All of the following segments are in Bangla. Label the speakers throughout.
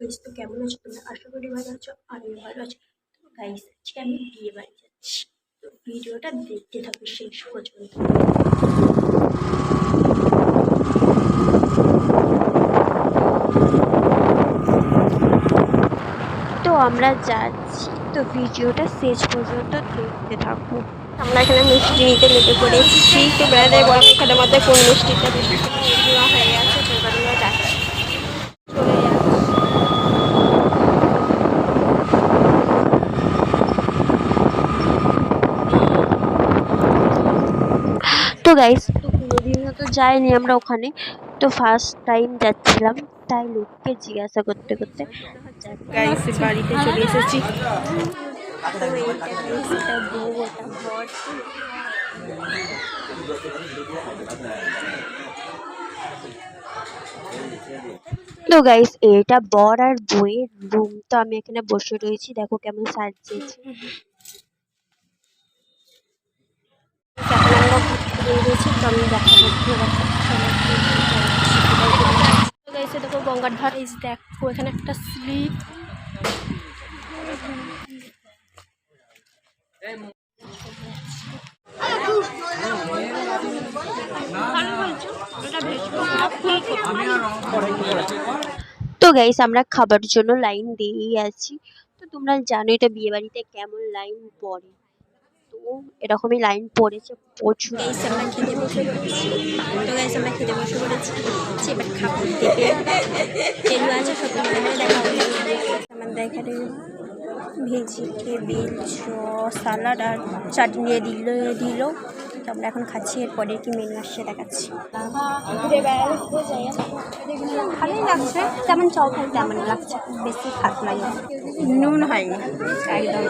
Speaker 1: গাইস তো কেমন আছো তোমরা? আশা করি ভালো আছো আমিও ভালো আছি। তো গাইস আজকে আমি বিয়ে বাড়ি যাচ্ছি। তো ভিডিওটা দেখতে থাকবে শেষ পর্যন্ত। তো আমরা যাচ্ছি। তো ভিডিওটা শেষ পর্যন্ত দেখতে থাকব আমরা এখানে মিষ্টি নিতে লেগে পড়েছি। তো বেড়াতে বলো। এখানে মধ্যে কোন মিষ্টিটা বেশি হয়ে গেছে তো এবার আমরা যাচ্ছি চলে যাচ্ছি তো গাইস তো কোনোদিনও তো যাইনি আমরা ওখানে। তো ফার্স্ট টাইম যাচ্ছিলাম তাই লোককে জিজ্ঞাসা করতে করতে গাইস বাড়িতে চলে এসেছি। তো গাইস এটা বর তো গাইস এটা বর আর বউয়ের রুম তো আমি এখানে বসে রয়েছি দেখো কেমন সাজিয়েছি এখন তো দেখো, গঙ্গার একটা স্লিপ। তো গাইস আমরা খাবার জন্য লাইন দিয়েই আছি। তো তোমরা জানো এটা বিয়ে বাড়িতে কেমন লাইন পড়ে। তো এরকমই লাইন পড়েছে প্রচুর। গাইস আমরা খেতে বসে পড়েছি। তো গাইস আমরা খেতে বসে পড়েছি। এবার খাবার দেবে তেলু আছে এখানে দেখা আমাদের এখানে ভেজি টেবিল সালাড আর চাটনি দিয়ে দিল দিল। তো আমরা এখন খাচ্ছি এরপরে কি মেন আসছে দেখাচ্ছি। ভালোই লাগছে। তেমন চাও খাই তেমন লাগছে। বেশি খারাপ লাগে নুন হয়নি। একদম।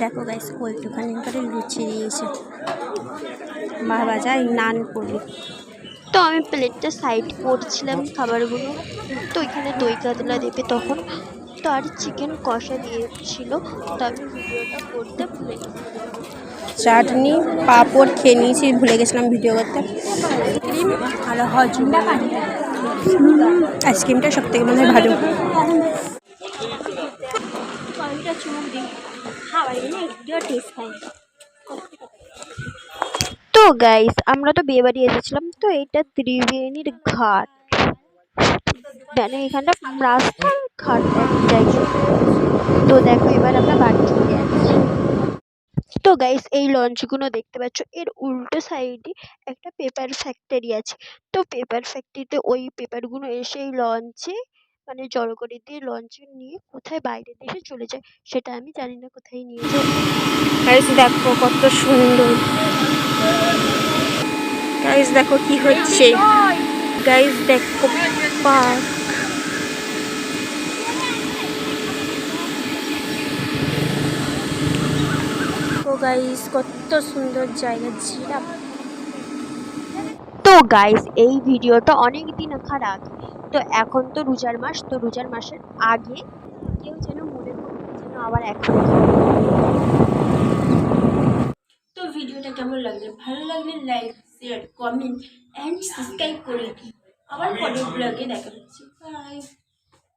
Speaker 1: দেখো গাইস ওইটুখানি করে লুচি দিয়েছে। বাবা যায় নান করবি। তো আমি প্লেটটা সাইড করছিলাম খাবারগুলো। তো ওইখানে দই কাতলা দেবে তখন। তো আর চিকেন কষা দিয়েছিল। তো আমি ভিডিওটা করতে গেছি।
Speaker 2: চাটনি পাঁপড় খেয়ে নিয়েছি ভুলে গেছিলাম ভিডিও করতে।
Speaker 1: ক্রিম আর হজমটা
Speaker 2: আইসক্রিমটা সব থেকে মনে হয় ভালো।
Speaker 1: খাই তো গাইস আমরা তো বিয়ে বাড়ি এসেছিলাম তো এটা ত্রিবেণীর ঘাট। মানে এখানটা রাস্তার ঘাট যাই হোক। তো দেখো এবার আমরা বাড়ি চলে যাচ্ছি তো গাইস এই লঞ্চগুলো দেখতে পাচ্ছ এর উল্টো সাইডে একটা পেপার ফ্যাক্টরি আছে। তো পেপার ফ্যাক্টরিতে ওই পেপারগুলো এসে এই লঞ্চে মানে জড়ো করে দিয়ে লঞ্চে নিয়ে কোথায় বাইরের দেশে চলে যায় সেটা আমি জানি না কোথায় নিয়ে যায়।
Speaker 2: গাইস দেখো কত সুন্দর। গাইস দেখো কি হচ্ছে। গাইস দেখো পার্ক তো গাইস কত সুন্দর জায়গা জিরাফ।
Speaker 1: তো গাইস এই ভিডিওটা অনেক দিন খারাপ। তো এখন তো রোজার মাস তো রোজার মাসের আগে কেউ যেন মনে করবে যেন আবার এখন তো ভিডিওটা কেমন লাগল? ভালো লাগলে like share comment and subscribe করে আবার পরের ব্লগে দেখা হচ্ছে। বাই